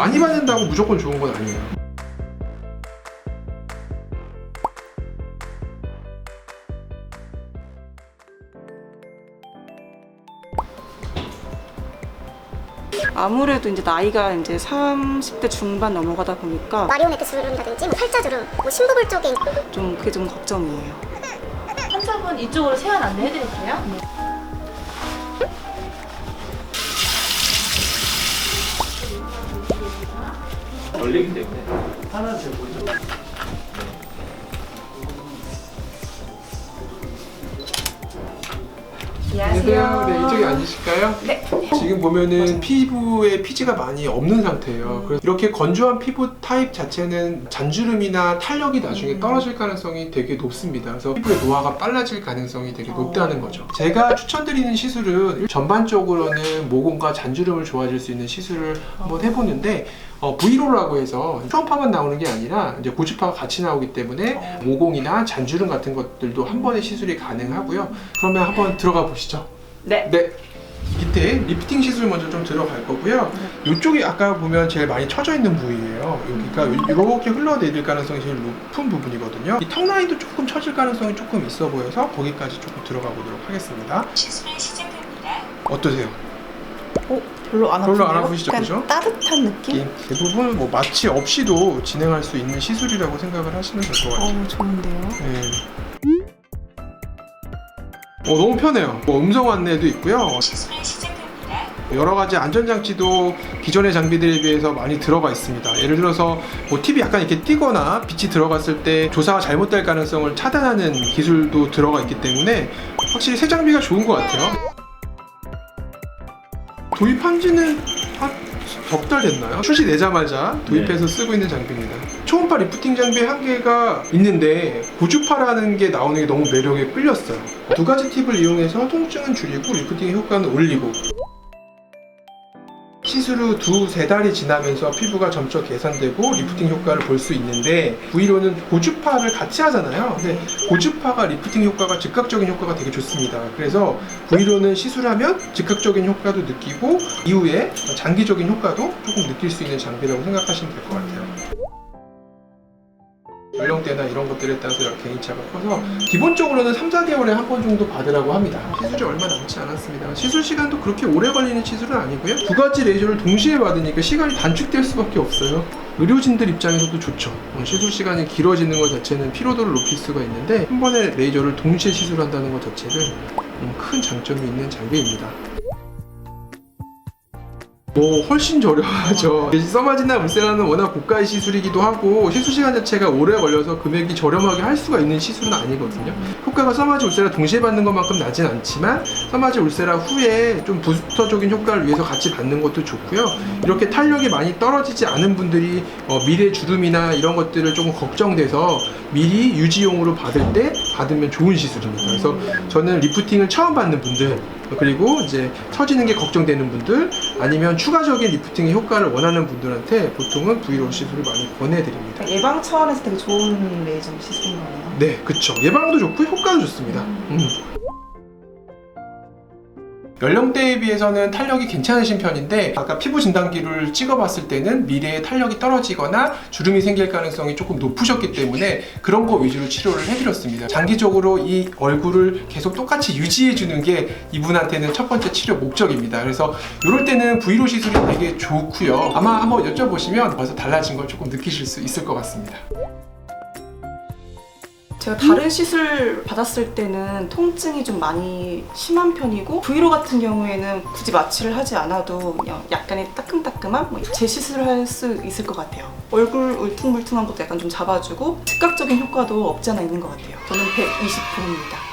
많이 받는다고 무조건 좋은 건 아니에요. 아무래도 이제 나이가 이제 30대 중반 넘어가다 보니까 마리오네트 주름이라든지 뭐 팔자주름, 뭐 심부볼 쪽에 좀 그게 좀 걱정이에요. 환자분 이쪽으로 세안 안내 해드릴게요. 열리기 때문에 안녕하세요. 네, 이쪽에 앉으실까요? 네. 지금 보면은 피부에 피지가 많이 없는 상태예요. 그래서 이렇게 건조한 피부 타입 자체는 잔주름이나 탄력이 나중에 떨어질 가능성이 되게 높습니다. 그래서 피부의 노화가 빨라질 가능성이 되게 높다는 거죠. 제가 추천드리는 시술은 전반적으로는 모공과 잔주름을 좋아질 수 있는 시술을 한번 해보는데 어, 브이로라고 해서 초음파만 나오는 게 아니라 이제 고주파가 같이 나오기 때문에 모공이나 잔주름 같은 것들도 한 번에 시술이 가능하고요. 그러면 한번 들어가 보시죠. 네. 네. 밑에 리프팅 시술 먼저 좀 들어갈 거고요. 이쪽이 아까 보면 제일 많이 처져 있는 부위예요. 여기가 이렇게 흘러내릴 가능성이 제일 높은 부분이거든요. 이 턱 라인도 조금 처질 가능성이 조금 있어 보여서 거기까지 조금 들어가 보도록 하겠습니다. 어떠세요? 어, 별로 안 별로 아픈데요? 안 아프시죠, 약간 그죠? 따뜻한 느낌? 이 대부분 뭐 마취 없이도 진행할 수 있는 시술이라고 생각을 하시면 될 것 같아요. 어, 좋은데요? 네. 어, 너무 편해요. 뭐 음성 안내도 있고요. 여러 가지 안전장치도 기존의 장비들에 비해서 많이 들어가 있습니다. 예를 들어서 뭐 팁이 약간 이렇게 띄거나 빛이 들어갔을 때 조사가 잘못될 가능성을 차단하는 기술도 들어가 있기 때문에 확실히 새 장비가 좋은 것 같아요. 도입한 지는 한 석달 됐나요? 출시되자마자 도입해서 쓰고 있는 장비입니다. 초음파 리프팅 장비 한 개가 있는데 고주파라는 게 나오는 게 너무 매력에 끌렸어요. 두 가지 팁을 이용해서 통증은 줄이고 리프팅의 효과는 올리고 시술 후 두 세 달이 지나면서 피부가 점차 개선되고 리프팅 효과를 볼 수 있는데 V로는 고주파를 같이 하잖아요. 근데 고주파가 리프팅 효과가 즉각적인 효과가 되게 좋습니다. 그래서 V로는 시술하면 즉각적인 효과도 느끼고 이후에 장기적인 효과도 조금 느낄 수 있는 장비라고 생각하시면 될 것 같아요. 연령대나 이런 것들에 따라서 개인차가 커서 기본적으로는 3, 4개월에 한 번 정도 받으라고 합니다. 시술이 얼마 남지 않았습니다. 시술 시간도 그렇게 오래 걸리는 시술은 아니고요. 두 가지 레이저를 동시에 받으니까 시간이 단축될 수밖에 없어요. 의료진들 입장에서도 좋죠. 어, 시술 시간이 길어지는 것 자체는 피로도를 높일 수가 있는데 한 번에 레이저를 동시에 시술한다는 것 자체는 음, 큰 장점이 있는 장비입니다. 뭐 훨씬 저렴하죠. 써마지나 울세라는 워낙 고가의 시술이기도 하고 시술 시간 자체가 오래 걸려서 금액이 저렴하게 할 수가 있는 시술은 아니거든요. 효과가 써마지 울세라 동시에 받는 것만큼 나진 않지만 써마지 울세라 후에 좀 부스터적인 효과를 위해서 같이 받는 것도 좋고요. 이렇게 탄력이 많이 떨어지지 않은 분들이 어, 미래 주름이나 이런 것들을 조금 걱정돼서 미리 유지용으로 받을 때 받으면 좋은 시술입니다. 그래서 저는 리프팅을 처음 받는 분들 그리고 이제 처지는 게 걱정되는 분들 아니면 추가적인 리프팅의 효과를 원하는 분들한테 보통은 브이로그 시술을 많이 권해드립니다. 예방 차원에서 되게 좋은 레이저 시스템인 거네요. 네, 그쵸. 예방도 좋고 효과도 좋습니다. 음. 연령대에 비해서는 탄력이 괜찮으신 편인데 아까 피부 진단기를 찍어봤을 때는 미래에 탄력이 떨어지거나 주름이 생길 가능성이 조금 높으셨기 때문에 그런 거 위주로 치료를 해드렸습니다. 장기적으로 이 얼굴을 계속 똑같이 유지해주는 게 이분한테는 첫 번째 치료 목적입니다. 그래서 이럴 때는 브이로 시술이 되게 좋고요. 아마 한번 여쭤보시면 벌써 달라진 걸 조금 느끼실 수 있을 것 같습니다. 제가 다른 시술 받았을 때는 통증이 좀 많이 심한 편이고 브이로 같은 경우에는 굳이 마취를 하지 않아도 그냥 약간의 따끔따끔한 뭐 재시술을 할 수 있을 것 같아요. 얼굴 울퉁불퉁한 것도 약간 좀 잡아주고 즉각적인 효과도 없지 않아 있는 것 같아요. 저는 120%입니다.